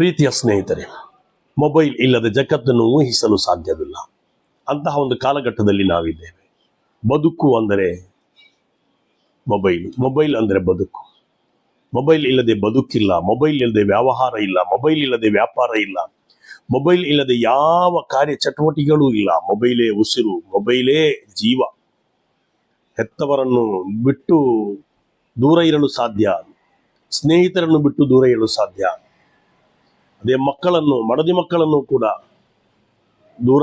ಪ್ರೀತಿಯ ಸ್ನೇಹಿತರೆ, ಮೊಬೈಲ್ ಇಲ್ಲದ ಜಗತ್ತನ್ನು ಊಹಿಸಲು ಸಾಧ್ಯವಿಲ್ಲ. ಅಂತಹ ಒಂದು ಕಾಲಘಟ್ಟದಲ್ಲಿ ನಾವಿದ್ದೇವೆ. ಬದುಕು ಅಂದರೆ ಮೊಬೈಲ್. ಮೊಬೈಲ್ ಅಂದರೆ ಬದುಕು. ಮೊಬೈಲ್ ಇಲ್ಲದೆ ಬದುಕಿಲ್ಲ. ಮೊಬೈಲ್ ಇಲ್ಲದೆ ವ್ಯವಹಾರ ಇಲ್ಲ. ಮೊಬೈಲ್ ಇಲ್ಲದೆ ವ್ಯಾಪಾರ ಇಲ್ಲ. ಮೊಬೈಲ್ ಇಲ್ಲದೆ ಯಾವ ಕಾರ್ಯ ಚಟುವಟಿಕೆಗಳೂ ಇಲ್ಲ. ಮೊಬೈಲೇ ಉಸಿರು, ಮೊಬೈಲೇ ಜೀವ. ಹೆತ್ತವರನ್ನು ಬಿಟ್ಟು ದೂರ ಇರಲು ಸಾಧ್ಯ. ಸ್ನೇಹಿತರನ್ನು ಬಿಟ್ಟು ದೂರ ಇರಲು ಸಾಧ್ಯ. ಅದೇ ಮಕ್ಕಳನ್ನು, ಮಡದಿ ಮಕ್ಕಳನ್ನು ಕೂಡ ದೂರ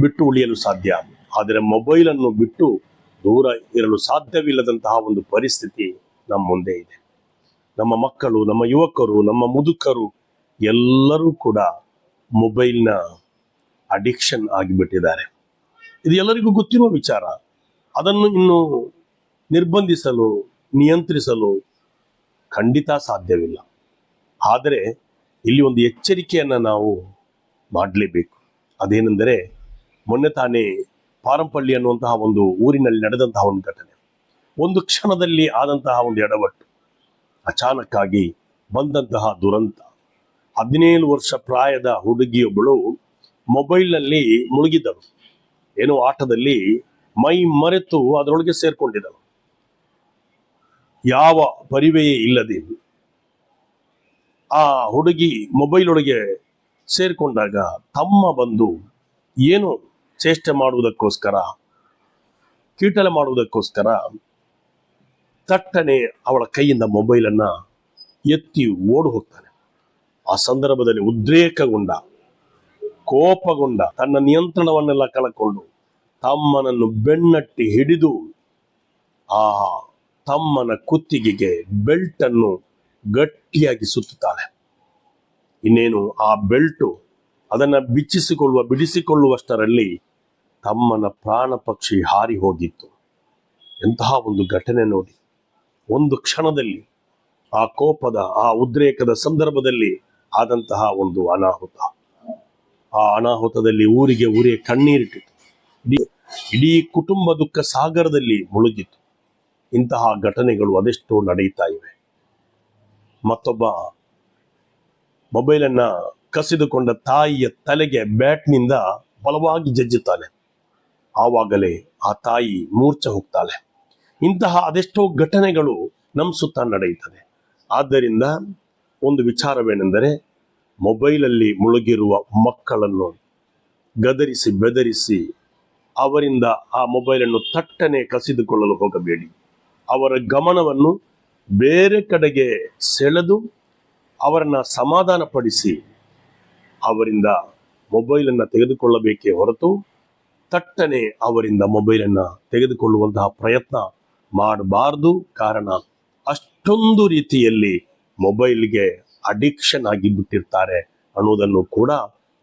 ಬಿಟ್ಟು ಉಳಿಯಲು ಸಾಧ್ಯ. ಆದರೆ ಮೊಬೈಲನ್ನು ಬಿಟ್ಟು ದೂರ ಇರಲು ಸಾಧ್ಯವಿಲ್ಲದಂತಹ ಒಂದು ಪರಿಸ್ಥಿತಿ ನಮ್ಮ ಮುಂದೆ ಇದೆ. ನಮ್ಮ ಮಕ್ಕಳು, ನಮ್ಮ ಯುವಕರು, ನಮ್ಮ ಮುದುಕರು ಎಲ್ಲರೂ ಕೂಡ ಮೊಬೈಲ್ನ ಅಡಿಕ್ಷನ್ ಆಗಿಬಿಟ್ಟಿದ್ದಾರೆ. ಇದು ಎಲ್ಲರಿಗೂ ಗೊತ್ತಿರುವ ವಿಚಾರ. ಅದನ್ನು ಇನ್ನು ನಿರ್ಬಂಧಿಸಲು, ನಿಯಂತ್ರಿಸಲು ಖಂಡಿತ ಸಾಧ್ಯವಿಲ್ಲ. ಆದರೆ ಇಲ್ಲಿ ಒಂದು ಎಚ್ಚರಿಕೆಯನ್ನು ನಾವು ಮಾಡಲೇಬೇಕು. ಅದೇನೆಂದರೆ, ಮೊನ್ನೆ ತಾನೇ ಪಾರಂಪಳ್ಳಿ ಅನ್ನುವಂತಹ ಒಂದು ಊರಿನಲ್ಲಿ ನಡೆದಂತಹ ಒಂದು ಘಟನೆ. ಒಂದು ಕ್ಷಣದಲ್ಲಿ ಆದಂತಹ ಒಂದು ಎಡವಟ್ಟು, ಅಚಾನಕ್ಕಾಗಿ ಬಂದಂತಹ ದುರಂತ. ಹದಿನೇಳು ವರ್ಷ ಪ್ರಾಯದ ಹುಡುಗಿಯೊಬ್ಬಳು ಮೊಬೈಲ್ನಲ್ಲಿ ಮುಳುಗಿದ್ದಳು. ಏನೋ ಆಟದಲ್ಲಿ ಮೈ ಮರೆತು ಅದರೊಳಗೆ ಸೇರ್ಕೊಂಡಿದ್ದಳು. ಯಾವ ಪರಿವೆಯೇ ಇಲ್ಲದೆ ಆ ಹುಡುಗಿ ಮೊಬೈಲ್ ಒಳಗೆ ಸೇರಿಕೊಂಡಾಗ ತಮ್ಮ ಬಂದು ಏನು ಚೇಷ್ಟೆ ಮಾಡುವುದಕ್ಕೋಸ್ಕರ, ಕೀಟಲೆ ಮಾಡುವುದಕ್ಕೋಸ್ಕರ ತಟ್ಟನೆ ಅವಳ ಕೈಯಿಂದ ಮೊಬೈಲನ್ನು ಎತ್ತಿ ಓಡಿ ಹೋಗ್ತಾನೆ. ಆ ಸಂದರ್ಭದಲ್ಲಿ ಉದ್ರೇಕಗೊಂಡ, ಕೋಪಗೊಂಡ, ತನ್ನ ನಿಯಂತ್ರಣವನ್ನೆಲ್ಲ ಕಳಕೊಂಡು ತಮ್ಮನನ್ನು ಬೆನ್ನಟ್ಟಿ ಹಿಡಿದು ಆ ತಮ್ಮನ ಕುತ್ತಿಗೆಗೆ ಬೆಲ್ಟ್ ಅನ್ನು ಗಟ್ಟಿಯಾಗಿ ಸುತ್ತುತ್ತಾಳೆ. ಇನ್ನೇನು ಆ ಬೆಲ್ಟು ಅದನ್ನ ಬಿಚ್ಚಿಸಿಕೊಳ್ಳುವ, ಬಿಡಿಸಿಕೊಳ್ಳುವಷ್ಟರಲ್ಲಿ ತಮ್ಮನ ಪ್ರಾಣ ಪಕ್ಷಿ ಹಾರಿ ಹೋಗಿತ್ತು. ಎಂತಹ ಒಂದು ಘಟನೆ ನೋಡಿ. ಒಂದು ಕ್ಷಣದಲ್ಲಿ, ಆ ಕೋಪದ, ಆ ಉದ್ರೇಕದ ಸಂದರ್ಭದಲ್ಲಿ ಆದಂತಹ ಒಂದು ಅನಾಹುತ. ಆ ಅನಾಹುತದಲ್ಲಿ ಊರಿಗೆ ಊರೇ ಕಣ್ಣೀರಿಟ್ಟಿತು. ಇಡೀ ಇಡೀ ಕುಟುಂಬ ದುಃಖ ಸಾಗರದಲ್ಲಿ ಮುಳುಗಿತು ಇಂತಹ ಘಟನೆಗಳು ಅದೆಷ್ಟೋ ನಡೆಯುತ್ತಾ ಇವೆ. ಮತ್ತೊಬ್ಬ ಮೊಬೈಲನ್ನ ಕಸಿದುಕೊಂಡ ತಾಯಿಯ ತಲೆಗೆ ಬ್ಯಾಟ್ನಿಂದ ಬಲವಾಗಿ ಜಜ್ಜುತ್ತಾನೆ. ಆವಾಗಲೇ ಆ ತಾಯಿ ಮೂರ್ಛೆ ಹೋಗ್ತಾಳೆ. ಇಂತಹ ಅದೆಷ್ಟೋ ಘಟನೆಗಳು ನಮ್ಮ ಸುತ್ತ ನಡೆಯುತ್ತದೆ. ಆದ್ದರಿಂದ ಒಂದು ವಿಚಾರವೇನೆಂದರೆ, ಮೊಬೈಲಲ್ಲಿ ಮುಳುಗಿರುವ ಮಕ್ಕಳನ್ನು ಗದರಿಸಿ ಬೆದರಿಸಿ ಅವರಿಂದ ಆ ಮೊಬೈಲನ್ನು ತಟ್ಟನೆ ಕಸಿದುಕೊಳ್ಳಲು ಹೋಗಬೇಡಿ. ಅವರ ಗಮನವನ್ನು ಬೇರೆ ಕಡೆಗೆ ಸೆಳೆದು ಅವರನ್ನ ಸಮಾಧಾನಪಡಿಸಿ ಅವರಿಂದ ಮೊಬೈಲನ್ನು ತೆಗೆದುಕೊಳ್ಳಬೇಕೇ ಹೊರತು ತಟ್ಟನೆ ಅವರಿಂದ ಮೊಬೈಲನ್ನು ತೆಗೆದುಕೊಳ್ಳುವಂತಹ ಪ್ರಯತ್ನ ಮಾಡಬಾರದು. ಕಾರಣ ಅಷ್ಟೊಂದು ರೀತಿಯಲ್ಲಿ ಮೊಬೈಲ್ಗೆ ಅಡಿಕ್ಷನ್ ಆಗಿ ಬಿಟ್ಟಿರ್ತಾರೆ ಅನ್ನೋದನ್ನು ಕೂಡ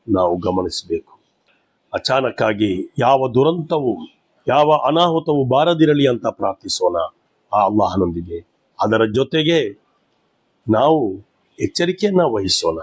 ನಾವು ಗಮನಿಸಬೇಕು. ಅಚಾನಕ್ಕಾಗಿ ಯಾವ ದುರಂತವು, ಯಾವ ಅನಾಹುತವು ಬಾರದಿರಲಿ ಅಂತ ಪ್ರಾರ್ಥಿಸೋಣ. ಆ ಅಲ್ಲಾಹನೊಂದಿಗೆ ಅದರ ಜೊತೆಗೆ ನಾವು ಎಚ್ಚರಿಕೆಯನ್ನು ವಹಿಸೋಣ.